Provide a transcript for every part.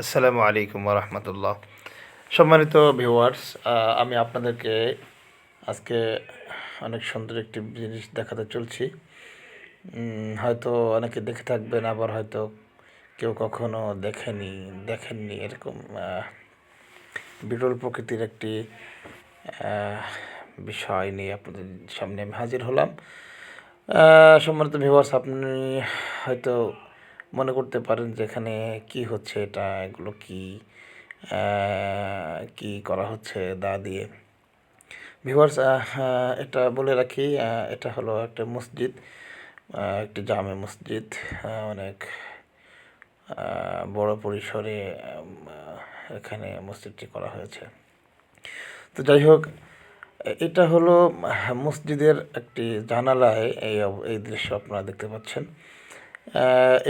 আসসালামু আলাইকুম রহমতুল্লাহ। সম্মানিত ভিউয়ার্স আমি আপনাদেরকে আজকে অনেক সুন্দর একটি জিনিস দেখাতে চলছি। হয়তো অনেকে দেখে থাকবেন, আবার হয়তো কেউ কখনো দেখেনি, দেখেননি এরকম বিরল প্রকৃতির একটি বিষয় নিয়ে আপনাদের সামনে আমি হাজির হলাম। সম্মানিত ভিউয়ার্স আপনি হয়তো মনে করতে পারেন যে এখানে কি হচ্ছে এটা, এগুলো কি কি করা হচ্ছে দা দিয়ে। ভিউয়ার্স এটা বলে রাখি এটা হলো একটা মসজিদ একটি জামে মসজিদ অনেক বড় পরিসরে এখানে মসজিদটি করা হয়েছে। তো যাই হোক, এটা হলো মসজিদের একটি জানালায় এই এই দৃশ্য আপনারা দেখতে পাচ্ছেন।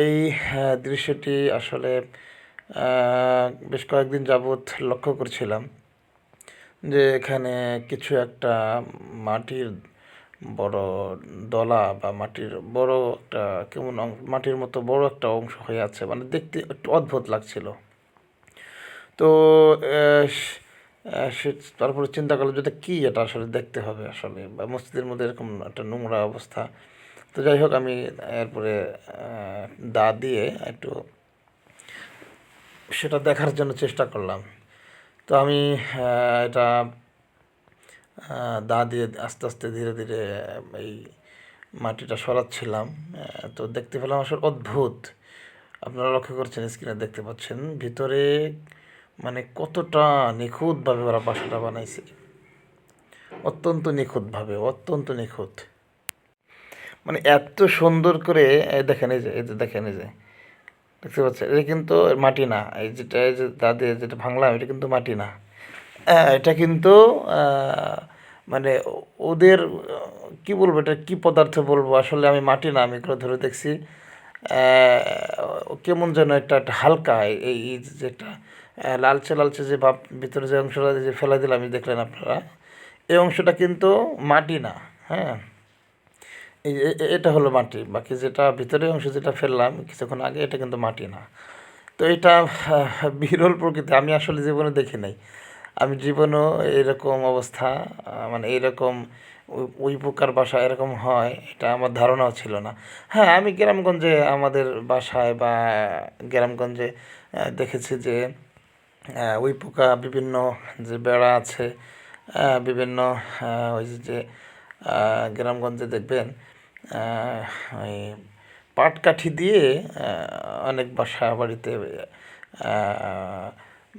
এই দৃশ্যটি আসলে বেশ কয়েকদিন যাবৎ লক্ষ্য করছিলাম যে এখানে কিছু একটা মাটির বড় দলা বা মাটির বড় একটা কেমন মাটির মতো বড় একটা অংশ হয়ে আছে। মানে দেখতে একটু অদ্ভুত লাগছিল। তো সে তারপরে চিন্তা করলাম যে এটা কী? এটা আসলে দেখতে হবে আসলে। বা মসজিদের মধ্যে এরকম একটা নোংরা অবস্থা। তো যাই হোক, আমি এরপরে দা দিয়ে একটু সেটা দেখার জন্য চেষ্টা করলাম। তো আমি এটা দা দিয়ে আস্তে আস্তে ধীরে ধীরে এই মাটিটা সরাচ্ছিলাম। তো দেখতে পেলাম আসলে অদ্ভুত। আপনারা লক্ষ্য করছেন স্ক্রিনে দেখতে পাচ্ছেন, ভিতরে মানে কতটা নিখুঁতভাবে ওরা বাসাটা বানাইছে। অত্যন্ত নিখুঁতভাবে, অত্যন্ত নিখুঁত। মানে এত সুন্দর করে দেখেন এই যে এই যে দেখেন এই যে দেখতে পাচ্ছেন? এটা কিন্তু মাটি না এই যেটা এই যে দাদি যেটা ভাঙলাম এটা কিন্তু মাটি না। আহ, এটা কিন্তু মানে ওদের কি বলব এটা কি পদার্থ বলব? আসলে আমি মাটি না আমি এগুলো ধরে দেখছি। কেমন যেন একটা একটা হালকা এই যেটা আহ, লালচে লালচে যে ভাব ভিতরে যে অংশটা যে ফেলা দিলাম এই দেখলেন আপনারা? এই অংশটা কিন্তু মাটি না হ্যাঁ? এই এটা হলো মাটি। বাকি যেটা ভিতরের অংশ যেটা ফেললাম, কিছুক্ষণ আগে এটা কিন্তু মাটি না। তো এটা বিরল প্রকৃতি, আমি আসলে জীবনে দেখি নাই। আমি জীবনেও এরকম অবস্থা মানে এরকম ওই- ওই প্রকার বাসা এরকম হয়, এটা আমার ধারণাও ছিল না। হ্যাঁ আমি গ্রামগঞ্জে, আমাদের বাসায় বা গ্রামগঞ্জে দেখেছি যে উই পোকা বিভিন্ন যে বেড়া আছে বিভিন্ন ওই যে গ্রামগঞ্জে দেখবেন ওই পাটকাঠি দিয়ে অনেক বাসা বাড়িতে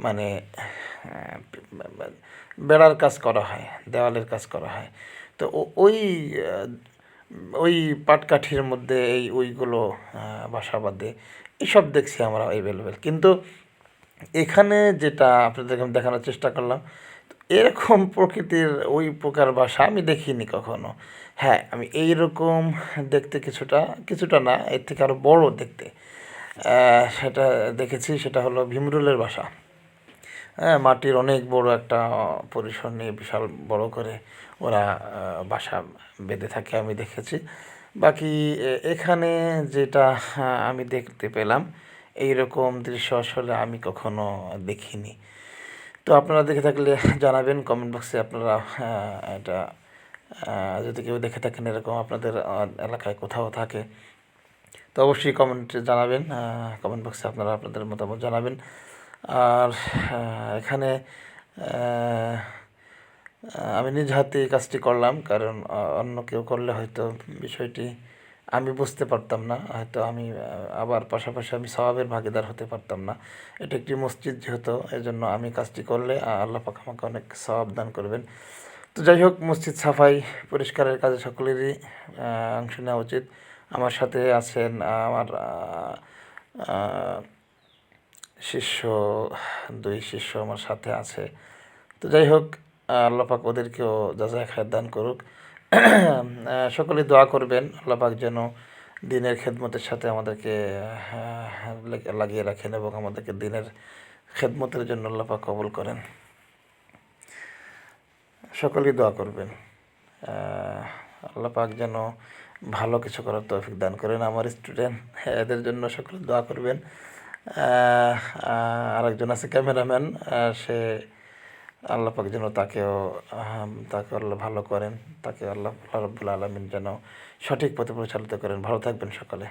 মানে বেড়ার কাজ করা হয়, দেওয়ালের কাজ করা হয়। তো ওই ওই পাটকাঠির মধ্যে এই ওইগুলো বাসা বাঁধে, এসব দেখছি আমরা অ্যাভেলেবেল কিন্তু এখানে যেটা আপনাদেরকে আমি দেখানোর চেষ্টা করলাম এরকম প্রকৃতির ওই প্রকার বাসা আমি দেখিনি কখনো। হ্যাঁ আমি এইরকম দেখতে কিছুটা কিছুটা না, এর থেকে আরও বড় দেখতে। সেটা দেখেছি, সেটা হলো ভীমরুলের বাসা। হ্যাঁ মাটির অনেক বড় একটা পরিসর নিয়ে বিশাল বড় করে ওরা বাসা বেঁধে থাকে আমি দেখেছি। বাকি এখানে যেটা আমি দেখতে পেলাম এই রকম দৃশ্য আসলে আমি কখনো দেখিনি। তো আপনারা দেখে থাকলে জানাবেন কমেন্ট বক্সে আপনারা এটা যদি কেউ দেখে থাকেন এরকম আপনাদের এলাকায় কোথাও থাকে, তো অবশ্যই কমেন্টে জানাবেন কমেন্ট বক্সে আপনারা আপনাদের মতামত জানাবেন। আর এখানে আমি নিজ হাতে কাজটি করলাম, কারণ অন্য কেউ করলে হয়তো বিষয়টি আমি বুঝতে পারতাম না হয়তো আমি আবার পাশাপাশি আমি স্বভাবের ভাগিদার হতে পারতাম না। এটা একটি মসজিদ যেহেতু এজন্য আমি কাজটি করলে আল্লাহ পাক আমাকে অনেক স্বভাব দান করবেন। তো যাই হোক মসজিদ সাফাই পরিষ্কারের কাজে সকলেরই অংশ নেওয়া উচিত। আমার সাথে আছেন আমার শিষ্য দুই শিষ্য আমার সাথে আছে। তো যাই হোক আহ, আল্লাহ পাক ওদেরকেও যাচাই খায় দান করুক। সকলে দোয়া করবেন আল্লাহ পাক যেন দিনের খেদমতের সাথে আমাদেরকে লাগিয়ে রাখেন এবং আমাদেরকে দিনের খেদমতের জন্য আল্লাহ পাক কবুল করেন। সকলেই দোয়া করবেন। আহ, আল্লাহ পাক যেন ভালো কিছু করার তৌফিক দান করেন আমার স্টুডেন্ট। এদের জন্য সকলে দোয়া করবেন। আরেকজন আছে ক্যামেরাম্যান সে আল্লাহ পাক যেন তাকেও তাকে আল্লাহ ভালো করেন, তাকে আল্লাহ রব্বুল আলমিন যেন সঠিক পথে পরিচালিত করেন। ভালো থাকবেন সকালে।